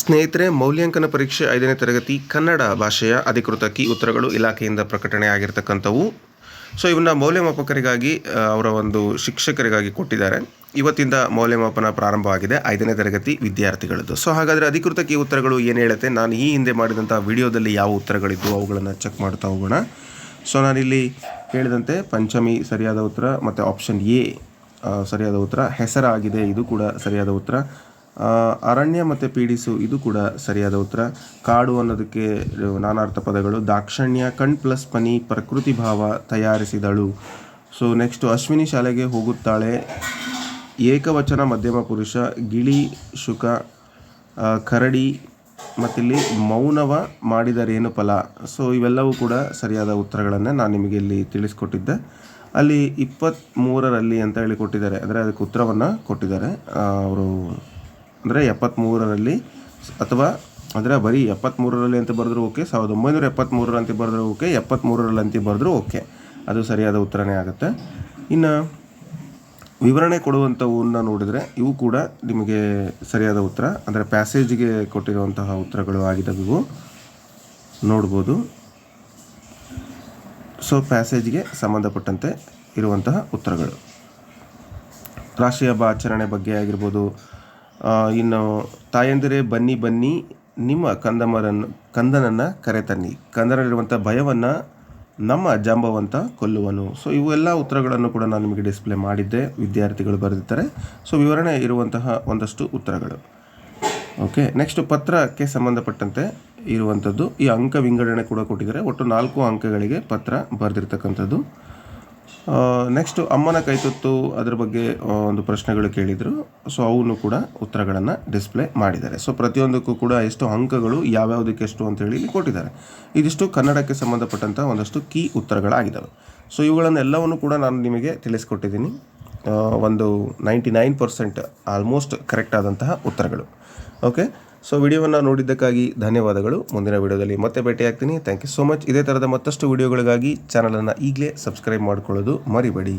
ಸ್ನೇಹಿತರೆ, ಮೌಲ್ಯಾಂಕನ ಪರೀಕ್ಷೆ ಐದನೇ ತರಗತಿ ಕನ್ನಡ ಭಾಷೆಯ ಅಧಿಕೃತ ಕೀ ಉತ್ತರಗಳು ಇಲಾಖೆಯಿಂದ ಪ್ರಕಟಣೆ ಆಗಿರ್ತಕ್ಕಂಥವು. ಸೊ ಇವನ್ನ ಮೌಲ್ಯಮಾಪಕರಿಗಾಗಿ ಅವರ ಒಂದು ಶಿಕ್ಷಕರಿಗಾಗಿ ಕೊಟ್ಟಿದ್ದಾರೆ. ಇವತ್ತಿಂದ ಮೌಲ್ಯಮಾಪನ ಪ್ರಾರಂಭವಾಗಿದೆ ಐದನೇ ತರಗತಿ ವಿದ್ಯಾರ್ಥಿಗಳದ್ದು. ಸೊ ಹಾಗಾದರೆ ಅಧಿಕೃತ ಕೀ ಉತ್ತರಗಳು ಏನು ಹೇಳುತ್ತೆ? ನಾನು ಈ ಹಿಂದೆ ಮಾಡಿದಂಥ ವಿಡಿಯೋದಲ್ಲಿ ಯಾವ ಉತ್ತರಗಳಿದ್ದು ಅವುಗಳನ್ನು ಚೆಕ್ ಮಾಡ್ತಾ ಹೋಗೋಣ. ಸೊ ನಾನಿಲ್ಲಿ ಹೇಳಿದಂತೆ ಪಂಚಮಿ ಸರಿಯಾದ ಉತ್ತರ ಮತ್ತು ಆಪ್ಷನ್ ಎ ಸರಿಯಾದ ಉತ್ತರ. ಹೆಸರಾಗಿದೆ, ಇದು ಕೂಡ ಸರಿಯಾದ ಉತ್ತರ. ಅರಣ್ಯ ಮತ್ತು ಪೀಡಿಸು, ಇದು ಕೂಡ ಸರಿಯಾದ ಉತ್ತರ. ಕಾಡು ಅನ್ನೋದಕ್ಕೆ ನಾನಾರ್ಥ ಪದಗಳು. ದಾಕ್ಷಣ್ಯ, ಕಣ್ ಪ್ಲಸ್ ಪನಿ, ಪ್ರಕೃತಿ ಭಾವ ತಯಾರಿಸಿದಳು. ಸೊ ನೆಕ್ಸ್ಟು ಅಶ್ವಿನಿ ಶಾಲೆಗೆ ಹೋಗುತ್ತಾಳೆ. ಏಕವಚನ ಮಧ್ಯಮ ಪುರುಷ, ಗಿಳಿ, ಶುಕ ಕರಡಿ, ಮತ್ತಿಲ್ಲಿ ಮೌನವ ಮಾಡಿದರೇನು ಫಲ? ಸೊ ಇವೆಲ್ಲವೂ ಕೂಡ ಸರಿಯಾದ ಉತ್ತರಗಳನ್ನು ನಾನು ನಿಮಗೆ ಇಲ್ಲಿ ತಿಳಿಸ್ಕೊಟ್ಟಿದ್ದೆ. ಅಲ್ಲಿ ಇಪ್ಪತ್ತ್ಮೂರರಲ್ಲಿ ಅಂತ ಹೇಳಿ ಕೊಟ್ಟಿದ್ದಾರೆ. ಅಂದರೆ ಅದಕ್ಕೆ ಉತ್ತರವನ್ನು ಕೊಟ್ಟಿದ್ದಾರೆ. ಅವರು ಅಂದರೆ ಎಪ್ಪತ್ತ್ಮೂರರಲ್ಲಿ ಅಥವಾ ಅಂದರೆ ಬರೀ ಎಪ್ಪತ್ತ್ಮೂರರಲ್ಲಿ ಅಂತ ಬರೆದ್ರೂ ಓಕೆ ಸಾವಿರದ ಒಂಬೈನೂರ ಎಪ್ಪತ್ತ್ಮೂರರಂತೆ ಬರೆದ್ರೂ ಓಕೆ ಎಪ್ಪತ್ತ್ಮೂರರಲ್ಲಿ ಬರೆದ್ರೂ ಓಕೆ ಅದು ಸರಿಯಾದ ಉತ್ತರನೇ ಆಗುತ್ತೆ. ಇನ್ನು ವಿವರಣೆ ಕೊಡುವಂಥವನ್ನ ನೋಡಿದರೆ ಇವು ಕೂಡ ನಿಮಗೆ ಸರಿಯಾದ ಉತ್ತರ, ಅಂದರೆ ಪ್ಯಾಸೇಜ್ಗೆ ಕೊಟ್ಟಿರುವಂತಹ ಉತ್ತರಗಳು ಆಗಿದ್ದಾವೆ ಇವು. ನೋಡ್ಬೋದು. ಸೊ ಪ್ಯಾಸೇಜ್ಗೆ ಸಂಬಂಧಪಟ್ಟಂತೆ ಇರುವಂತಹ ಉತ್ತರಗಳು. ರಾಷ್ಟ್ರೀಯ ಹಬ್ಬ ಆಚರಣೆ ಬಗ್ಗೆ ಆಗಿರ್ಬೋದು ಇನ್ನು ತಾಯಂದಿರೇ, ಬನ್ನಿ ಬನ್ನಿ, ನಿಮ್ಮ ಕಂದಮರನ್ನು ಕಂದನನ್ನು ಕರೆತನ್ನಿ. ಕಂದನಲ್ಲಿರುವಂಥ ಭಯವನ್ನು ನಮ್ಮ ಜಾಂಬವಂತ ಕೊಲ್ಲುವನು. ಸೊ ಇವೆಲ್ಲ ಉತ್ತರಗಳನ್ನು ಕೂಡ ನಾನು ನಿಮಗೆ ಡಿಸ್ಪ್ಲೇ ಮಾಡಿದ್ದೆ. ವಿದ್ಯಾರ್ಥಿಗಳು ಬರೆದಿದ್ದಾರೆ. ಸೊ ವಿವರಣೆ ಇರುವಂತಹ ಒಂದಷ್ಟು ಉತ್ತರಗಳು. ಓಕೆ ನೆಕ್ಸ್ಟ್ ಪತ್ರಕ್ಕೆ ಸಂಬಂಧಪಟ್ಟಂತೆ ಇರುವಂಥದ್ದು, ಈ ಅಂಕ ವಿಂಗಡಣೆ ಕೂಡ ಕೊಟ್ಟಿದ್ದಾರೆ. ಒಟ್ಟು ನಾಲ್ಕು ಅಂಕಗಳಿಗೆ ಪತ್ರ ಬರೆದಿರ್ತಕ್ಕಂಥದ್ದು. ನೆಕ್ಸ್ಟು ಅಮ್ಮನ ಕೈತುತ್ತು ಅದರ ಬಗ್ಗೆ ಒಂದು ಪ್ರಶ್ನೆಗಳು ಕೇಳಿದರು. ಸೊ ಅವನು ಕೂಡ ಉತ್ತರಗಳನ್ನು ಡಿಸ್ಪ್ಲೇ ಮಾಡಿದ್ದಾರೆ. ಸೊ ಪ್ರತಿಯೊಂದಕ್ಕೂ ಕೂಡ ಎಷ್ಟು ಅಂಕಗಳು, ಯಾವ್ಯಾವುದಕ್ಕೆ ಎಷ್ಟು ಅಂತೇಳಿ ಇಲ್ಲಿ ಕೊಟ್ಟಿದ್ದಾರೆ. ಇದಿಷ್ಟು ಕನ್ನಡಕ್ಕೆ ಸಂಬಂಧಪಟ್ಟಂಥ ಒಂದಷ್ಟು ಕೀ ಉತ್ತರಗಳಾಗಿದ್ದಾವೆ. ಸೊ ಇವುಗಳನ್ನೆಲ್ಲವನ್ನು ಕೂಡ ನಾನು ನಿಮಗೆ ತಿಳಿಸ್ಕೊಟ್ಟಿದ್ದೀನಿ. ಒಂದು ninety nine percent almost correct ಆದಂತಹ ಉತ್ತರಗಳು. ಓಕೆ ಸೊ ವಿಡಿಯೋವನ್ನು ನೋಡಿದ್ದಕ್ಕಾಗಿ ಧನ್ಯವಾದಗಳು. ಮುಂದಿನ ವಿಡಿಯೋದಲ್ಲಿ ಮತ್ತೆ ಭೇಟಿಯಾಗ್ತೀನಿ. ಥ್ಯಾಂಕ್ ಯು ಸೋ ಮಚ್ ಇದೇ ಥರದ ಮತ್ತಷ್ಟು ವಿಡಿಯೋಗಳಿಗಾಗಿ ಚಾನಲನ್ನು ಈಗಲೇ ಸಬ್ಸ್ಕ್ರೈಬ್ ಮಾಡ್ಕೊಳ್ಳೋದು ಮರಿಬೇಡಿ.